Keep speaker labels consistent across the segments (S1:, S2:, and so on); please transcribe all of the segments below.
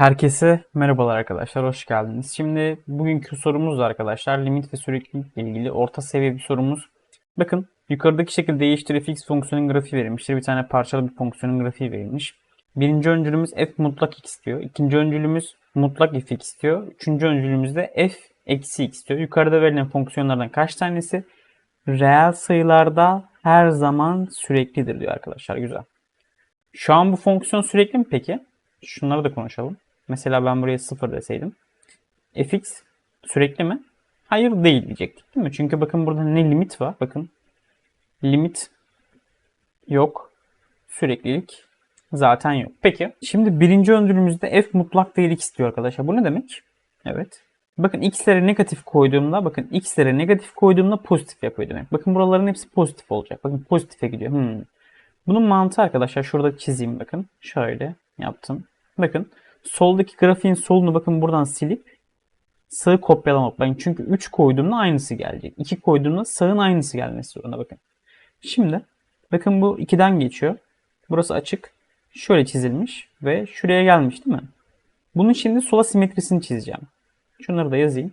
S1: Herkese merhabalar arkadaşlar, hoş geldiniz. Şimdi bugünkü sorumuz da arkadaşlar limit ve süreklilikle ilgili orta seviye bir sorumuz. Bakın yukarıdaki şekilde değiştir fonksiyonun grafiği verilmiştir. Bir tane parçalı bir fonksiyonun grafiği verilmiş. Birinci öncülümüz f mutlak x diyor. İkinci öncülümüz mutlak fx istiyor. Üçüncü öncülümüz de f eksi x diyor. Yukarıda verilen fonksiyonlardan kaç tanesi reel sayılarda her zaman süreklidir diyor arkadaşlar. Güzel. Şu an bu fonksiyon sürekli mi peki? Şunları da konuşalım. Mesela ben buraya 0 deseydim. fx sürekli mi? Hayır değil diyecektik değil mi? Çünkü bakın burada ne limit var? Bakın limit yok. Süreklilik zaten yok. Peki şimdi birinci öncülümüzde f mutlak değer x diyor arkadaşlar. Bu ne demek? Evet. Bakın x'lere negatif koyduğumda bakın x'lere negatif koyduğumda pozitif yapıyor demek. Bakın buraların hepsi pozitif olacak. Bakın pozitife gidiyor. Hmm. Bunun mantığı arkadaşlar şurada çizeyim bakın. Şöyle yaptım. Bakın soldaki grafiğin solunu bakın buradan silip sağı kopyalamak. Ben çünkü 3 koyduğumda aynısı gelecek. 2 koyduğumda sağın aynısı gelmesi zorunda bakın. Şimdi bakın bu 2'den geçiyor. Burası açık. Şöyle çizilmiş ve şuraya gelmiş değil mi? Bunun şimdi sola simetrisini çizeceğim. Şunları da yazayım.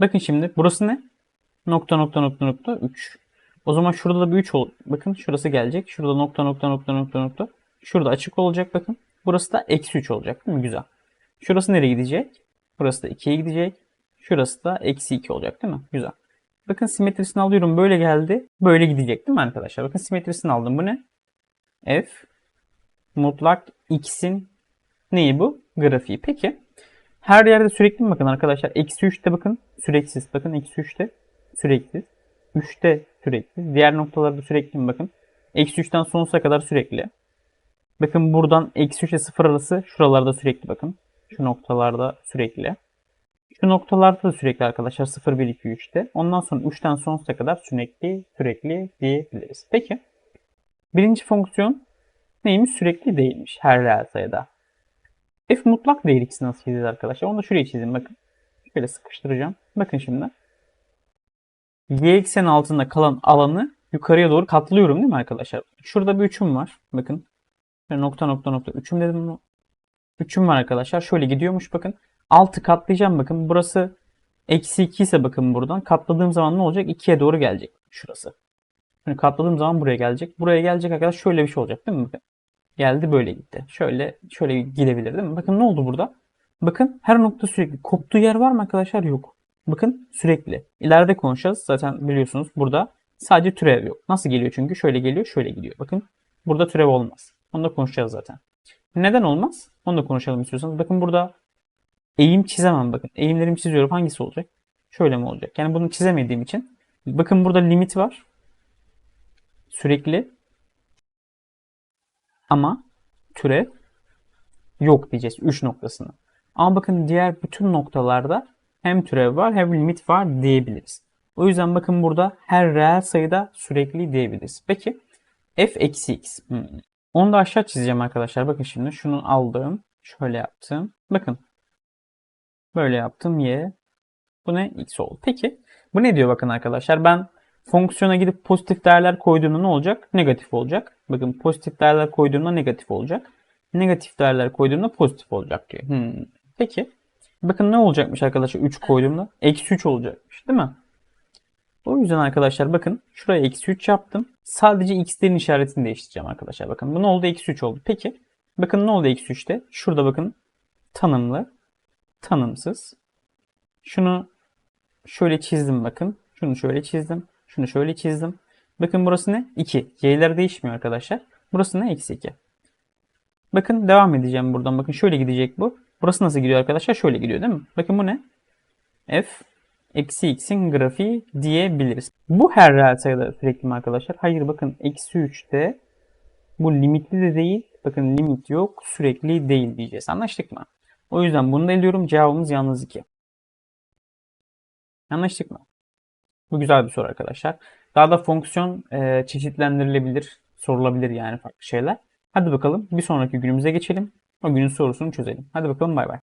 S1: Bakın şimdi burası ne? Nokta nokta nokta nokta 3. O zaman şurada da bir 3 ol. Bakın şurası gelecek. Şurada nokta nokta nokta nokta nokta. Şurada açık olacak bakın. Burası da eksi 3 olacak değil mi? Güzel. Şurası nereye gidecek? Burası da 2'ye gidecek. Şurası da eksi 2 olacak değil mi? Güzel. Bakın simetrisini alıyorum. Böyle geldi. Böyle gidecek değil mi arkadaşlar? Bakın simetrisini aldım. Bu ne? F mutlak x'in neyi bu? Grafiği. Peki. Her yerde sürekli mi bakın arkadaşlar? Eksi 3'te bakın süreksiz. Bakın eksi 3'te süreksiz. 3'te sürekli. Diğer noktalarda sürekli mi bakın? Eksi 3'ten sonsuza kadar sürekli. Bakın buradan eksi 3 ile 0 arası şuralarda sürekli bakın. Şu noktalarda sürekli. Şu noktalarda da sürekli arkadaşlar 0, 1, 2, 3'te. Ondan sonra 3'ten sonsuza kadar sürekli, sürekli diyebiliriz. Peki. Birinci fonksiyon neymiş? Sürekli değilmiş her reel sayıda. F mutlak değer x'i nasıl çizeceğiz arkadaşlar? Onu da şuraya çizeyim bakın. Şöyle sıkıştıracağım. Bakın şimdi. Y eksenin altında kalan alanı yukarıya doğru katlıyorum değil mi arkadaşlar? Şurada bir üçüm var. Bakın. Şöyle nokta nokta nokta. Üçüm dedim. Üçüm var arkadaşlar. Şöyle gidiyormuş bakın. Altı katlayacağım bakın. Burası eksi 2 ise bakın buradan. Katladığım zaman ne olacak? 2'ye doğru gelecek. Şurası. Yani katladığım zaman buraya gelecek. Buraya gelecek arkadaşlar şöyle bir şey olacak değil mi? Bakın. Geldi böyle gitti. Şöyle şöyle gidebilir değil mi? Bakın ne oldu burada? Bakın her nokta sürekli. Koptuğu yer var mı arkadaşlar? Yok. Bakın sürekli. İleride konuşacağız. Zaten biliyorsunuz burada sadece türev yok. Nasıl geliyor çünkü? Şöyle geliyor, şöyle gidiyor. Bakın burada türev olmaz. Onu da konuşacağız zaten. Neden olmaz? Onu da konuşalım istiyorsanız. Bakın burada eğim çizemem. Bakın eğimlerimi çiziyorum. Hangisi olacak? Şöyle mi olacak? Yani bunu çizemediğim için. Bakın burada limit var. Sürekli. Ama türev yok diyeceğiz 3 noktasını. Ama bakın diğer bütün noktalarda hem türev var hem limit var diyebiliriz. O yüzden bakın burada her reel sayıda sürekli diyebiliriz. Peki f eksi x. Hmm. Onu da aşağı çizeceğim arkadaşlar. Bakın şimdi şunu aldım. Şöyle yaptım. Bakın. Böyle yaptım y. Bu ne? x oldu. Peki. Bu ne diyor bakın arkadaşlar. Ben fonksiyona gidip pozitif değerler koyduğumda ne olacak? Negatif olacak. Bakın pozitif değerler koyduğumda negatif olacak. Negatif değerler koyduğumda pozitif olacak diyor. Hmm. Peki. Bakın ne olacakmış arkadaşlar 3 koyduğumda? Eksi 3 olacakmış değil mi? O yüzden arkadaşlar bakın şuraya eksi 3 yaptım. Sadece x'lerin işaretini değiştireceğim arkadaşlar. Bakın bu ne oldu? Eksi 3 oldu. Peki bakın ne oldu eksi 3'te? Şurada bakın tanımlı, tanımsız. Şunu şöyle çizdim bakın. Şunu şöyle çizdim. Şunu şöyle çizdim. Bakın burası ne? 2. Y'ler değişmiyor arkadaşlar. Burası ne? Eksi 2. Bakın devam edeceğim buradan. Bakın şöyle gidecek bu. Burası nasıl gidiyor arkadaşlar? Şöyle gidiyor değil mi? Bakın bu ne? F eksi x'in grafiği diyebiliriz. Bu her reel sayıda sürekli mi arkadaşlar? Hayır bakın eksi 3'te bu limitli de değil. Bakın limit yok sürekli değil diyeceğiz. Anlaştık mı? O yüzden bunu da eliyorum. Cevabımız yalnız 2. Anlaştık mı? Bu güzel bir soru arkadaşlar. Daha da fonksiyon e, çeşitlendirilebilir, sorulabilir yani farklı şeyler. Hadi bakalım bir sonraki günümüze geçelim. O günün sorusunu çözelim. Hadi bakalım bay bay.